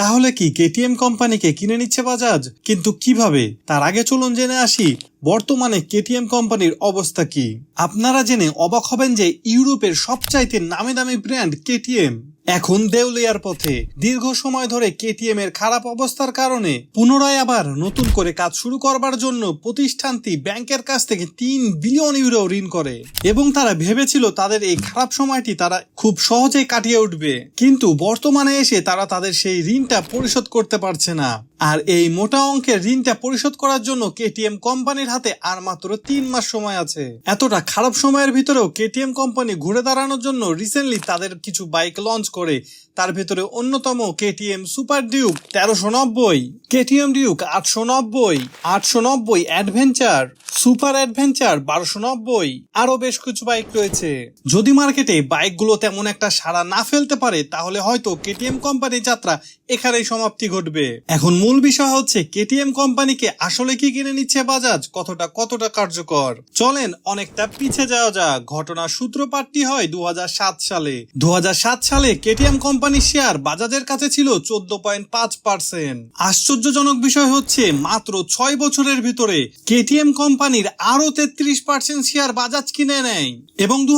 তাহলে কি কেটিএম কোম্পানিকে কিনে নিচ্ছে বাজাজ? কিন্তু কীভাবে? তার আগে চলুন জেনে আসি, বর্তমানে কেটিএম কোম্পানির অবস্থা কি? আপনারা জেনে অবাক হবেন যে ইউরোপের সবচাইতে নামি দামি ব্র্যান্ড কেটিএম। এখন দেউলিয়ার পথে দীর্ঘ সময় ধরে কেটিএম এর খারাপ অবস্থার কারণে পুনরায় আবার নতুন করে কাজ শুরু করবার জন্য প্রতিষ্ঠানটি ব্যাংকের কাছ থেকে তিন বিলিয়ন ইউরো ঋণ করে এবং তারা ভেবেছিল তাদের এই খারাপ সময়টি তারা খুব সহজে কাটিয়ে উঠবে। কিন্তু বর্তমানে এসে তারা তাদের সেই ঋণটা পরিশোধ করতে পারছে না। আর এই মোটা অঙ্কের ঋণটা পরিশোধ করার জন্য কেটিএম কোম্পানির হাতে আর মাত্র তিন মাস সময় আছে। এতটা খারাপ সময়ের ভিতরেও কেটিএম কোম্পানি ঘুরে দাঁড়ানোর জন্য রিসেন্টলি তাদের কিছু বাইক লঞ্চ করে। তার ভেতরে অন্যতম কেটিএম সুপার ডিউক তেরোশো নব্বই, কেটিএম ডিউক আটশো নব্বই আটশো নব্বই অ্যাডভেঞ্চার সুপার অ্যাডভেঞ্চার বারোশো নব্বই। আরও বেশ কিছু বাইক রয়েছে। যদি মার্কেটে বাইকগুলো তেমন একটা সাড়া না ফেলতে পারে, তাহলে হয়তো কেটিএম কোম্পানির যাত্রা এখানেই সমাপ্তি ঘটবে। এখন মূল বিষয় হচ্ছে, কেটিএম কোম্পানিকে আসলে কি কিনে নিচ্ছে বাজাজ? কতটা কতটা কার্যকর? চলেন অনেকটা পিছে যাওয়া যাক। ঘটনার সূত্রপাতটি হয় দু হাজার সাত সালে। দু হাজার সাত সালে কেটিএম কোম্পানির শেয়ার বাজাজের কাছে ছিল চোদ্দ পয়েন্ট পাঁচ পার্সেন্ট। আশ্চর্যজনক বিষয় হচ্ছে, মাত্র ছয় বছরের ভিতরে কেটিএম কোম্পানির আরও তেত্রিশ পার্সেন্ট শেয়ার বাজাজ কিনে নেয়। এবং দু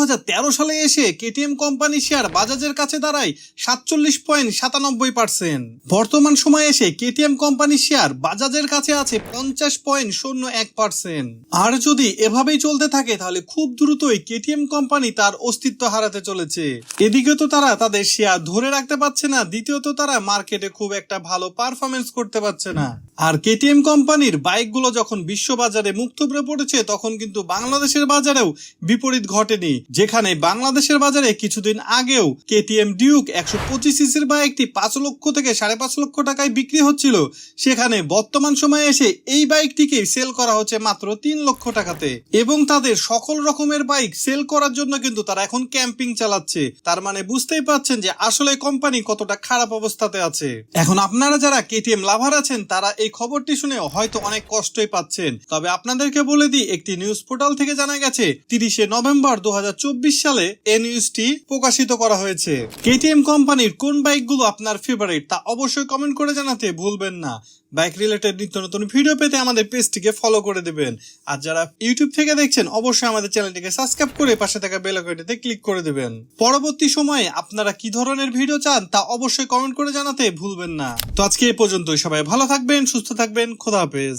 সালে এসে কেটিএম কোম্পানির শেয়ার বাজাজের কাছে দাঁড়ায় সাতচল্লিশ পয়েন্ট সাতানব্বই পার্সেন্ট বর্তমান সময়ে এসে কেটিএম কোম্পানির শেয়ার বাজাজের কাছে আছে পঞ্চাশ পয়েন্ট শূন্য এক পার্সেন্ট আর যদি এভাবেই চলতে থাকে, তাহলে খুব দ্রুতই কেটিএম কোম্পানি তার অস্তিত্ব হারাতে চলেছে। এদিকে তো তারা তাদের শেয়ার ধরে রাখতে পারছে না, দ্বিতীয়ত তারা মার্কেটে খুব একটা ভালো পারফরমেন্স করতে পারছে না। আর কেটিএম কোম্পানির বাইকগুলো যখন বিশ্ববাজারে মুখ থুবড়ে পড়েছে, তখন কিন্তু বাংলাদেশের বাজারেও বিপরীত ঘটেনি। যেখানে বাংলাদেশের বাজারে কিছুদিন আগেও কেটিএম ডিউক একশো পঁচিশ সিসির বাইকটি পাঁচ লক্ষ থেকে সাড়ে পাঁচ লক্ষ টাকায় বিক্রি হচ্ছিল। সেখানে বর্তমান সময়ে এসে এই বাইকটিকে সেল করা হচ্ছে মাত্র তিন লক্ষ টাকাতে। এবং তাদের সকল রকমের বাইক সেল করার জন্য কিন্তু তারা এখন ক্যাম্পিং চালাচ্ছে। তার মানে বুঝতেই পাচ্ছেন যে আসলে কোম্পানি কতটা খারাপ অবস্থাতে আছে। এখন আপনারা যারা কেটিএম লাভার আছেন, তারা এই খবরটি শুনে হয়তো অনেক কষ্টই পাচ্ছেন। তবে আপনাদেরকে বলে দিই একটি নিউজ পোর্টাল থেকে জানা গেছে, তিরিশে নভেম্বর দু হাজার চব্বিশ সালে এই নিউজটি প্রকাশিত করা হয়েছে। কেটিএম কোম্পানির কোন বাইকগুলো আপনার ফেভারিট তা অবশ্যই কমেন্ট করে জানাতে ভুলবেন না। বাইক রিলেটেড নিত্য নতুন ভিডিও পেতে আমাদের পেজটিকে ফলো করে দেবেন। আর যারা ইউটিউব থেকে দেখছেন, অবশ্যই আমাদের চ্যানেলটিকে সাবস্ক্রাইব করে পাশে থাকা বেল আইকনটিতে ক্লিক করে দেবেন। পরবর্তী সময়ে আপনারা কি ধরনের ভিডিও চান, তা অবশ্যই কমেন্ট করে জানাতে ভুলবেন না। তো আজকে এ পর্যন্তই। সবাই ভালো থাকবেন, সুস্থ থাকবেন, খোদা হাফেজ।